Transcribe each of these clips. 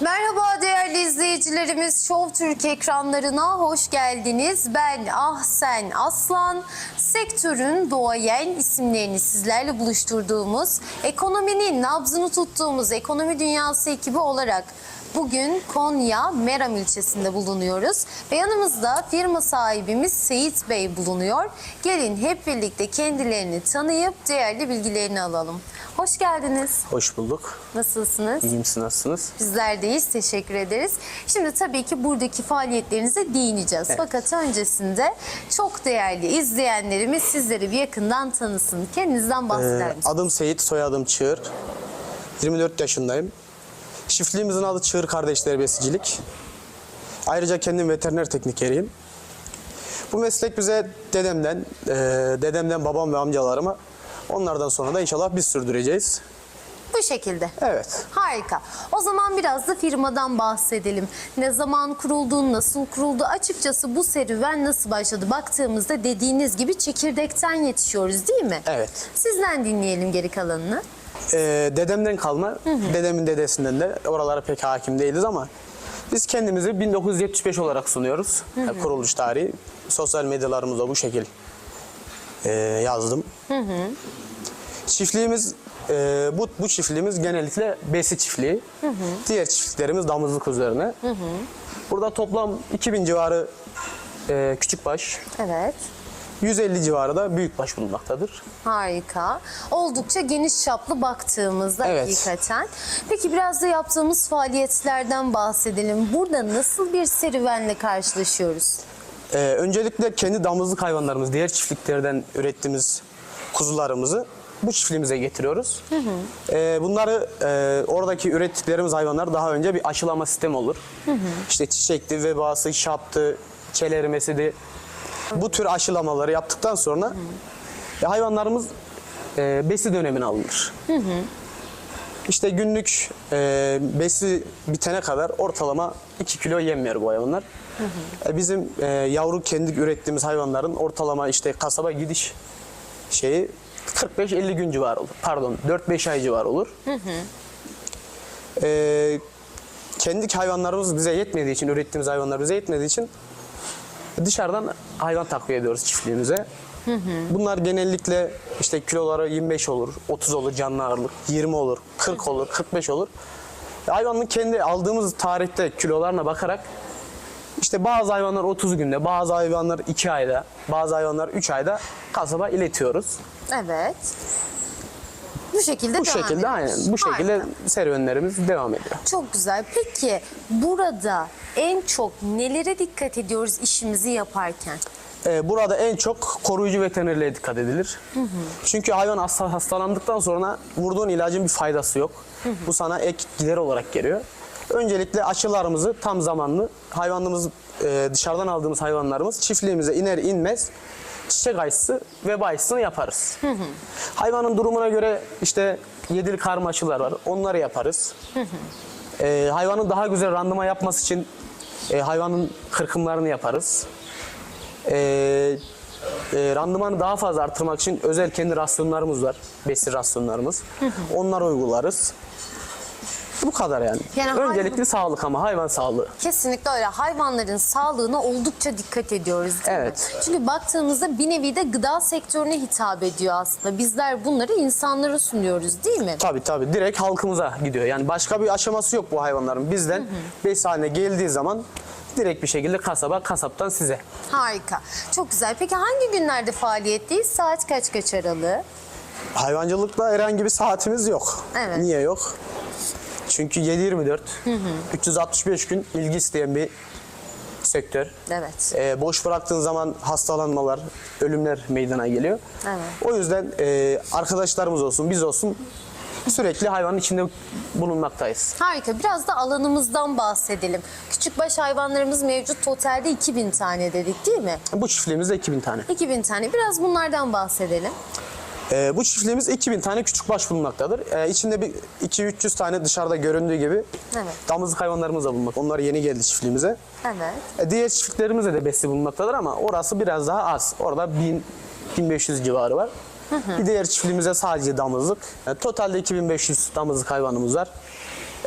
Merhaba değerli izleyicilerimiz. Show Türk ekranlarına hoş geldiniz. Ben Ahsen Aslan. Sektörün doğayen isimlerini sizlerle buluşturduğumuz, ekonominin nabzını tuttuğumuz ekonomi dünyası ekibi olarak bugün Konya Meram ilçesinde bulunuyoruz. Ve yanımızda firma sahibimiz Seyit Bey bulunuyor. Gelin hep birlikte kendilerini tanıyıp değerli bilgilerini alalım. Hoş geldiniz. Hoş bulduk. Nasılsınız? İyiyim siz nasılsınız? Bizler deyiz. Teşekkür ederiz. Şimdi tabii ki buradaki faaliyetlerinize değineceğiz. Evet. Fakat öncesinde çok değerli izleyenlerimiz sizleri bir yakından tanısın. Kendinizden bahseder Ee, misiniz? adım Seyit, soyadım Çığır. 24 yaşındayım. Çiftliğimizin adı Çığır Kardeşleri Besicilik. Ayrıca kendim veteriner teknikeriyim. Bu meslek bize dedemden, e, dedemden babam ve amcalarıma, onlardan sonra da inşallah biz sürdüreceğiz. Bu şekilde. Evet. Harika. O zaman biraz da firmadan bahsedelim. Ne zaman kuruldu, nasıl kuruldu? Açıkçası bu serüven nasıl başladı? Baktığımızda dediğiniz gibi çekirdekten yetişiyoruz değil mi? Evet. Sizden dinleyelim geri kalanını. Ee, dedemden kalma, dedemin dedesinden de oralara pek hakim değiliz ama biz kendimizi 1975 olarak sunuyoruz. Yani kuruluş tarihi. Sosyal medyalarımızda bu şekil e, yazdım. Çiftliğimiz, e, bu, bu çiftliğimiz genellikle besi çiftliği. Diğer çiftliklerimiz damızlık üzerine. Burada toplam 2000 civarı e, küçükbaş, Evet. 150 civarı da büyükbaş bulunmaktadır. Harika. Oldukça geniş çaplı baktığımızda Evet. hakikaten. Peki biraz da yaptığımız faaliyetlerden bahsedelim. Burada nasıl bir serüvenle karşılaşıyoruz? Ee, öncelikle kendi damızlık hayvanlarımız, diğer çiftliklerden ürettiğimiz kuzularımızı bu çiftliğimize getiriyoruz. Ee, bunları e, oradaki ürettiklerimiz hayvanlar daha önce bir aşılama sistemi olur. İşte çiçekti, vebası, şaptı, çelerimesiydi. Bu tür aşılamaları yaptıktan sonra e, hayvanlarımız e, besi dönemine alınır. İşte günlük e, besi bitene kadar ortalama 2 kilo yem bu hayvanlar. E, bizim e, yavru kendi ürettiğimiz hayvanların ortalama işte kasaba gidiş şeyi 45-50 gün civarı olur. Pardon 4-5 ay civarı olur. E, kendi hayvanlarımız bize yetmediği için, ürettiğimiz hayvanlar bize yetmediği için dışarıdan hayvan takviye ediyoruz çiftliğimize. Bunlar genellikle işte kiloları 25 olur, 30 olur canlı ağırlık, 20 olur, 40 olur, 45 olur. Hayvanın kendi aldığımız tarihte kilolarına bakarak işte bazı hayvanlar 30 günde, bazı hayvanlar 2 ayda, bazı hayvanlar 3 ayda kasaba iletiyoruz. Evet. Bu şekilde Bu devam şekilde ediyoruz. aynen bu şekilde Harika. serüvenlerimiz devam ediyor. Çok güzel. Peki burada en çok nelere dikkat ediyoruz işimizi yaparken? Ee, burada en çok koruyucu veterinerliğe dikkat edilir. Çünkü hayvan hasta, hastalandıktan sonra vurduğun ilacın bir faydası yok. Bu sana ek gider olarak geliyor. Öncelikle aşılarımızı tam zamanlı hayvanımız e, dışarıdan aldığımız hayvanlarımız çiftliğimize iner inmez çiçek aşısı ve aşısını yaparız. Hayvanın durumuna göre işte yedili karma aşılar var. Onları yaparız. Ee, hayvanın daha güzel randıma yapması için e, hayvanın kırkımlarını yaparız. Ee, e, randımanı daha fazla artırmak için özel kendi rasyonlarımız var. Besi rasyonlarımız. Onları uygularız. Bu kadar yani. Yani hayvan- Öncelikli sağlık ama hayvan sağlığı. Kesinlikle öyle. Hayvanların sağlığına oldukça dikkat ediyoruz değil Evet. mi? Çünkü baktığımızda bir nevi de gıda sektörüne hitap ediyor aslında. Bizler bunları insanlara sunuyoruz değil mi? Tabii tabii direkt halkımıza gidiyor. Yani başka bir aşaması yok bu hayvanların. Bizden besi haline geldiği zaman direkt bir şekilde kasaba, kasaptan size. Harika. Çok güzel. Peki hangi günlerde faaliyetteyiz? Saat kaç kaç aralığı? Hayvancılıkta herhangi bir saatimiz yok. Evet. Niye yok? Çünkü 7-24, 365 gün ilgi isteyen bir sektör. Evet. Ee, boş bıraktığın zaman hastalanmalar, ölümler meydana geliyor. Evet. O yüzden e, arkadaşlarımız olsun, biz olsun sürekli hayvanın içinde bulunmaktayız. Harika. Biraz da alanımızdan bahsedelim. Küçükbaş hayvanlarımız mevcut. Totalde 2000 tane dedik değil mi? Bu çiftliğimizde 2000 tane. 2000 tane. Biraz bunlardan bahsedelim. Ee, bu çiftliğimiz 2000 tane küçük baş bulunmaktadır. Ee, içinde bir 200-300 tane dışarıda göründüğü gibi Evet. damızlık hayvanlarımız da bulunmak. Onlar yeni geldi çiftliğimize. Evet. E, diğer çiftliklerimizde de besi bulunmaktadır ama orası biraz daha az. Orada 1000 1500 civarı var. Bir diğer çiftliğimize sadece damızlık. E, totalde 2500 damızlık hayvanımız var.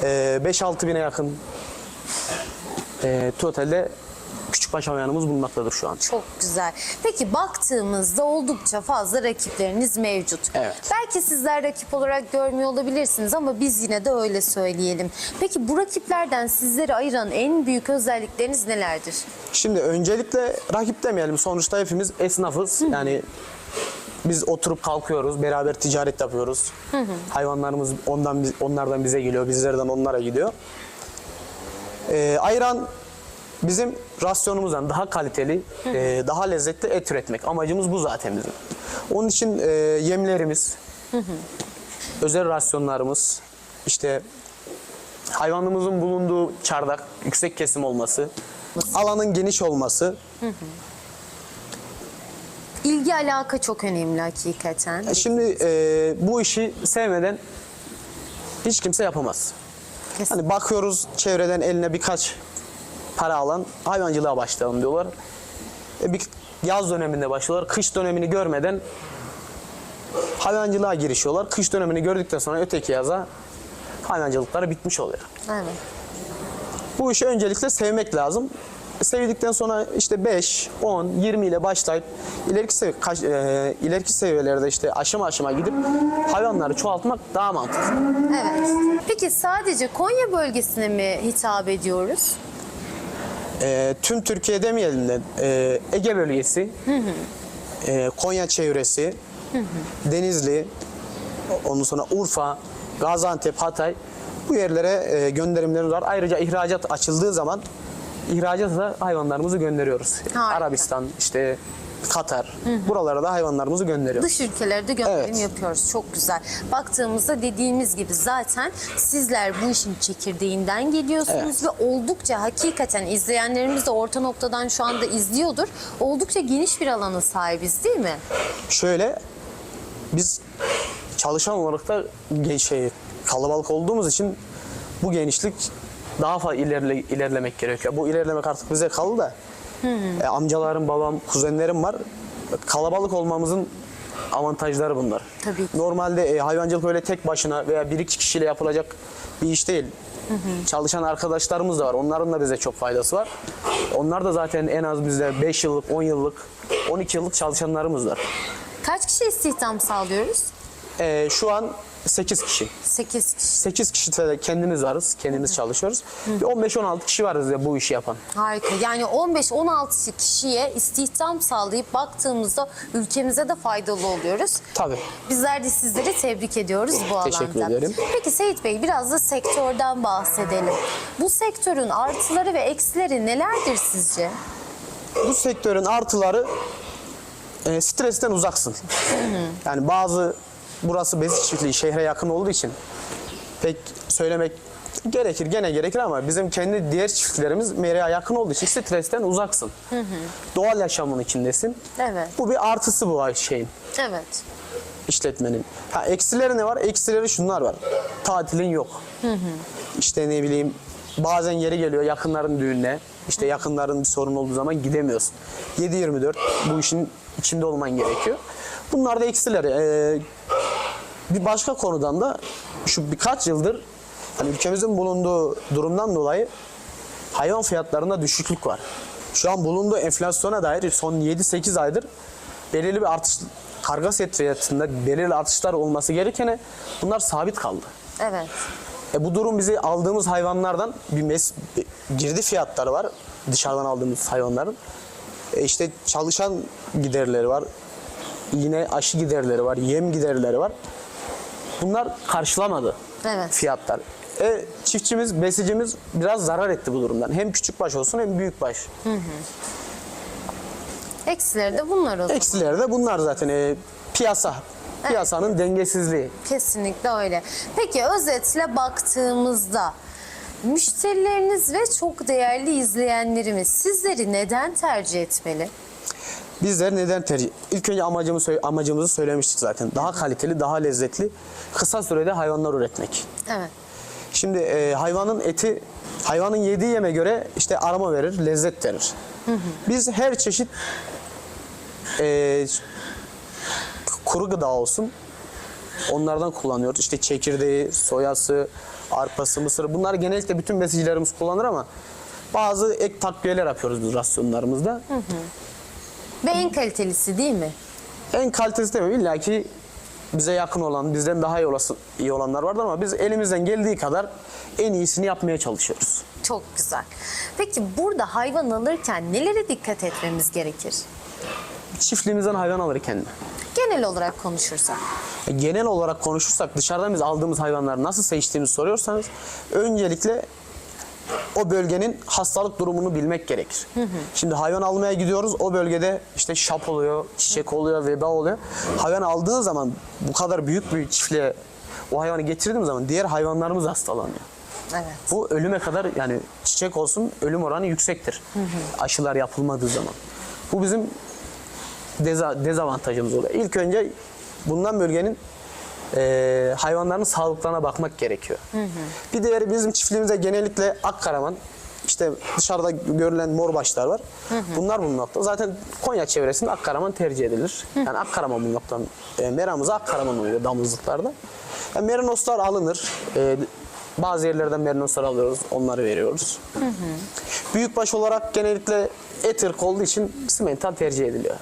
e, 5-6 bine yakın e, totalde küçükbaş hayvanımız bulunmaktadır şu an. Çok güzel. Peki baktığımızda oldukça fazla rakipleriniz mevcut. Evet. Belki sizler rakip olarak görmüyor olabilirsiniz ama biz yine de öyle söyleyelim. Peki bu rakiplerden sizleri ayıran en büyük özellikleriniz nelerdir? Şimdi öncelikle rakip demeyelim. Sonuçta hepimiz esnafız. Yani biz oturup kalkıyoruz, beraber ticaret yapıyoruz. Hayvanlarımız ondan onlardan bize geliyor, bizlerden onlara gidiyor. Ee, ayran bizim rasyonumuzdan daha kaliteli, e, daha lezzetli et üretmek. Amacımız bu zaten bizim. Onun için e, yemlerimiz, özel rasyonlarımız, işte hayvanımızın bulunduğu çardak yüksek kesim olması, alanın geniş olması. İlgi alaka çok önemli hakikaten. E Şimdi e, bu işi sevmeden hiç kimse yapamaz. Kesin. Hani bakıyoruz çevreden eline birkaç para alan hayvancılığa başlayalım diyorlar. E, bir yaz döneminde başlıyorlar. Kış dönemini görmeden hayvancılığa girişiyorlar. Kış dönemini gördükten sonra öteki yaza hayvancılıkları bitmiş oluyor. Evet. Bu işi öncelikle sevmek lazım. Sevdikten sonra işte 5, 10, 20 ile başlayıp ileriki sev kaç- e, ileriki seviyelerde işte aşama aşama gidip hayvanları çoğaltmak daha mantıklı. Evet. Peki sadece Konya bölgesine mi hitap ediyoruz? E, tüm Türkiye demeyelim de e, Ege bölgesi, e, Konya çevresi, Denizli, ondan sonra Urfa, Gaziantep, Hatay bu yerlere e, gönderimlerimiz var. Ayrıca ihracat açıldığı zaman ihracata da hayvanlarımızı gönderiyoruz. Harika. Arabistan, işte Katar, buralara da hayvanlarımızı gönderiyoruz. Dış ülkelerde gönderim Evet. yapıyoruz. Çok güzel. Baktığımızda dediğimiz gibi zaten sizler bu işin çekirdeğinden geliyorsunuz ve oldukça hakikaten izleyenlerimiz de orta noktadan şu anda izliyordur. Oldukça geniş bir alana sahibiz değil mi? Şöyle biz çalışan olarak da şey, kalabalık olduğumuz için bu genişlik daha fazla ilerle, ilerlemek gerekiyor. Bu ilerlemek artık bize kaldı da e, amcalarım, babam, kuzenlerim var. Kalabalık olmamızın avantajları bunlar. Tabii ki. Normalde e, hayvancılık öyle tek başına veya bir iki kişiyle yapılacak bir iş değil. Çalışan arkadaşlarımız da var. Onların da bize çok faydası var. Onlar da zaten en az bizde 5 yıllık, 10 yıllık, 12 yıllık çalışanlarımız var. Kaç kişi istihdam sağlıyoruz? Ee, şu an 8 kişi. 8 kişi. 8 kişi de kendimiz varız. Kendimiz çalışıyoruz. Bir 15-16 kişi varız ya bu işi yapan. Harika. Yani 15-16 kişiye istihdam sağlayıp baktığımızda ülkemize de faydalı oluyoruz. Tabii. Bizler de sizleri tebrik ediyoruz bu alanda. Teşekkür ederim. Peki Seyit Bey biraz da sektörden bahsedelim. Bu sektörün artıları ve eksileri nelerdir sizce? Bu sektörün artıları e, stresten uzaksın. Yani bazı burası besi çiftliği şehre yakın olduğu için pek söylemek gerekir gene gerekir ama bizim kendi diğer çiftliklerimiz meraya yakın olduğu için stresten uzaksın. Doğal yaşamın içindesin. Evet. Bu bir artısı bu şeyin. Evet. işletmenin. Ha eksileri ne var? Eksileri şunlar var. Tatilin yok. İşte ne bileyim bazen yeri geliyor yakınların düğününe. İşte yakınların bir sorun olduğu zaman gidemiyorsun. 7-24 bu işin içinde olman gerekiyor. Bunlar da eksileri. Ee, bir başka konudan da şu birkaç yıldır hani ülkemizin bulunduğu durumdan dolayı hayvan fiyatlarında düşüklük var. Şu an bulunduğu enflasyona dair son 7-8 aydır belirli bir artış karga set fiyatında belirli artışlar olması gerekene bunlar sabit kaldı. Evet. E bu durum bizi aldığımız hayvanlardan bir mes girdi fiyatları var dışarıdan aldığımız hayvanların. E işte çalışan giderleri var. Yine aşı giderleri var, yem giderleri var. Bunlar karşılamadı Evet. fiyatlar. E, çiftçimiz, besicimiz biraz zarar etti bu durumdan. Hem küçük baş olsun hem büyük baş. Eksileri de bunlar o zaman. Eksileri de bunlar zaten. E, piyasa. Piyasanın dengesizliği. Kesinlikle öyle. Peki özetle baktığımızda müşterileriniz ve çok değerli izleyenlerimiz sizleri neden tercih etmeli? Bizler neden tercih? İlk önce amacımı söyle- amacımızı söylemiştik zaten. Daha kaliteli, daha lezzetli, kısa sürede hayvanlar üretmek. Evet. Şimdi e, hayvanın eti, hayvanın yediği yeme göre işte aroma verir, lezzet verir. Biz her çeşit e, kuru gıda olsun onlardan kullanıyoruz. İşte çekirdeği, soyası, arpası, mısırı. Bunları genellikle bütün besicilerimiz kullanır ama bazı ek takviyeler yapıyoruz biz rasyonlarımızda. Ve en kalitelisi değil mi? En kalitesi de illa ki bize yakın olan, bizden daha iyi, olası, iyi olanlar vardır ama biz elimizden geldiği kadar en iyisini yapmaya çalışıyoruz. Çok güzel. Peki burada hayvan alırken nelere dikkat etmemiz gerekir? Çiftliğimizden hayvan alırken Genel olarak konuşursak. genel olarak konuşursak dışarıdan biz aldığımız hayvanları nasıl seçtiğimizi soruyorsanız öncelikle o bölgenin hastalık durumunu bilmek gerekir. Şimdi hayvan almaya gidiyoruz o bölgede işte şap oluyor, çiçek oluyor, veba oluyor. Hayvan aldığın zaman bu kadar büyük bir çiftliğe o hayvanı getirdiğim zaman diğer hayvanlarımız hastalanıyor. Evet. Bu ölüme kadar yani çiçek olsun ölüm oranı yüksektir. Aşılar yapılmadığı zaman. Bu bizim deza- dezavantajımız oluyor. İlk önce bundan bölgenin eee, hayvanların sağlıklarına bakmak gerekiyor. Bir diğeri bizim çiftliğimizde genellikle akkaraman, işte dışarıda görülen mor başlar var. Bunlar bulunmakta. Zaten Konya çevresinde akkaraman tercih edilir. Yani akkaraman bulunmaktan. E, meramıza akkaraman oluyor damızlıklarda. Yani merinoslar alınır. E, bazı yerlerden merinoslar alıyoruz. Onları veriyoruz. Büyükbaş olarak genellikle et ırkı olduğu için simental tercih ediliyor.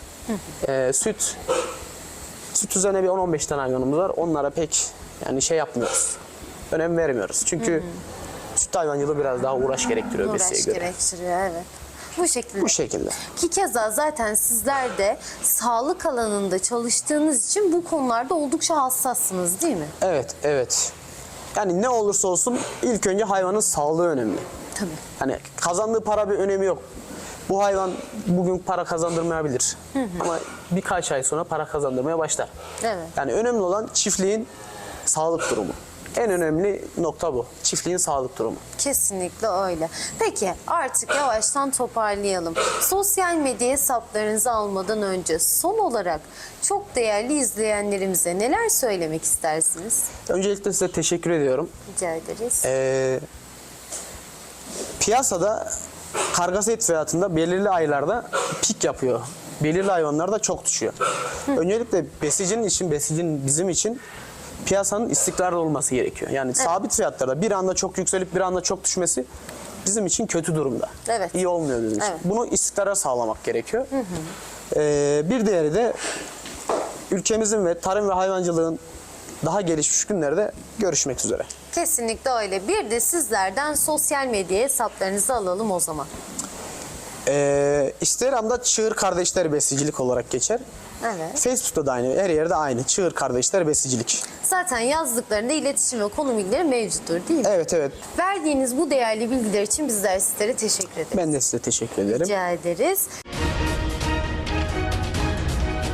E, süt süt üzerine bir 10-15 tane hayvanımız var. Onlara pek yani şey yapmıyoruz. Önem vermiyoruz. Çünkü süt hayvancılığı biraz daha uğraş gerektiriyor Uğraş besiye göre. gerektiriyor evet. Bu şekilde. Bu şekilde. Ki keza zaten sizler de sağlık alanında çalıştığınız için bu konularda oldukça hassassınız değil mi? Evet, evet. Yani ne olursa olsun ilk önce hayvanın sağlığı önemli. Tabii. Hani kazandığı para bir önemi yok. Bu hayvan bugün para kazandırmayabilir. Ama birkaç ay sonra para kazandırmaya başlar. Evet. Yani önemli olan çiftliğin sağlık durumu. En önemli nokta bu. Çiftliğin sağlık durumu. Kesinlikle öyle. Peki artık yavaştan toparlayalım. Sosyal medya hesaplarınızı almadan önce son olarak çok değerli izleyenlerimize neler söylemek istersiniz? Öncelikle size teşekkür ediyorum. Rica ederiz. Ee, piyasada kargası et fiyatında belirli aylarda pik yapıyor. Belirli hayvanlarda çok düşüyor. Öncelikle besicinin için, besicinin bizim için piyasanın istikrarlı olması gerekiyor. Yani sabit fiyatlarda bir anda çok yükselip bir anda çok düşmesi bizim için kötü durumda. Evet. İyi olmuyor bizim için. Evet. Bunu istikrara sağlamak gerekiyor. Ee, bir diğeri de ülkemizin ve tarım ve hayvancılığın daha gelişmiş günlerde görüşmek üzere. Kesinlikle öyle. Bir de sizlerden sosyal medya hesaplarınızı alalım o zaman. Ee, Instagram'da Çığır Kardeşler Besicilik olarak geçer. Evet. Facebook'ta da aynı, her yerde aynı. Çığır Kardeşler Besicilik. Zaten yazdıklarında iletişim ve konu bilgileri mevcuttur değil mi? Evet evet. Verdiğiniz bu değerli bilgiler için bizler sizlere teşekkür ederiz. Ben de size teşekkür ederim. Rica ederiz.